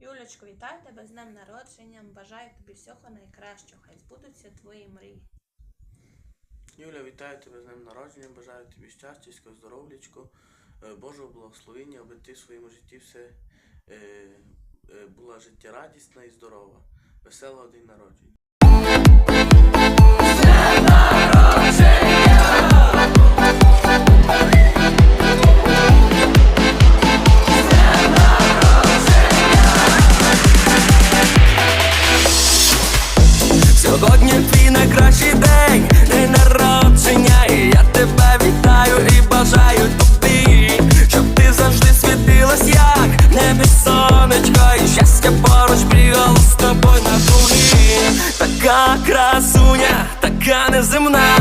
Юлечко, вітаю тебе з днем народження. Бажаю тобі всього найкращого. Хай збудуться твої мрії. Юля, вітаю тебе з днем народження, бажаю тобі щастя, здоров'ячко, е, Божого благословення, аби ти в своєму житті все е, е, була життєрадісна і здорова. Веселого день народження. Сьогодні твій найкращий день, день народження, і я тебе вітаю і бажаю тобі, щоб ти завжди світилась, як в небі сонечко, і щастя поруч бігало з тобою на круги. Така красуня, така неземна,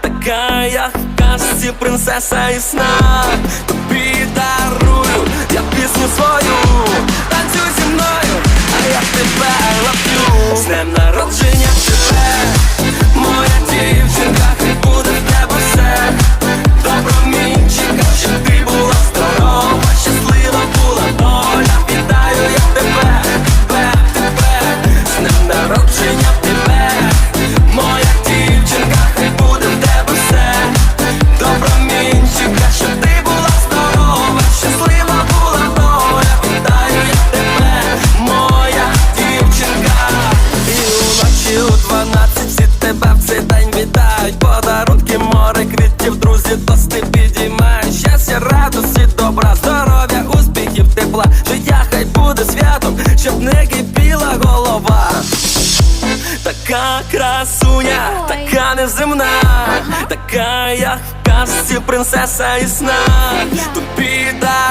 така як в казці принцеса і сна. Тобі дарую я пісню свою, танцюй зі мною, а я тебе лаплю. З днем народження вітають. Подарунки, море, квітів, друзі, тости підіймають. Щастя, радості, добра, здоров'я, успіхів, тепла. Життя хай буде святом, щоб не кипіла голова. Така красуня, така неземна, така як в казці принцеса і сна. Тобі дарую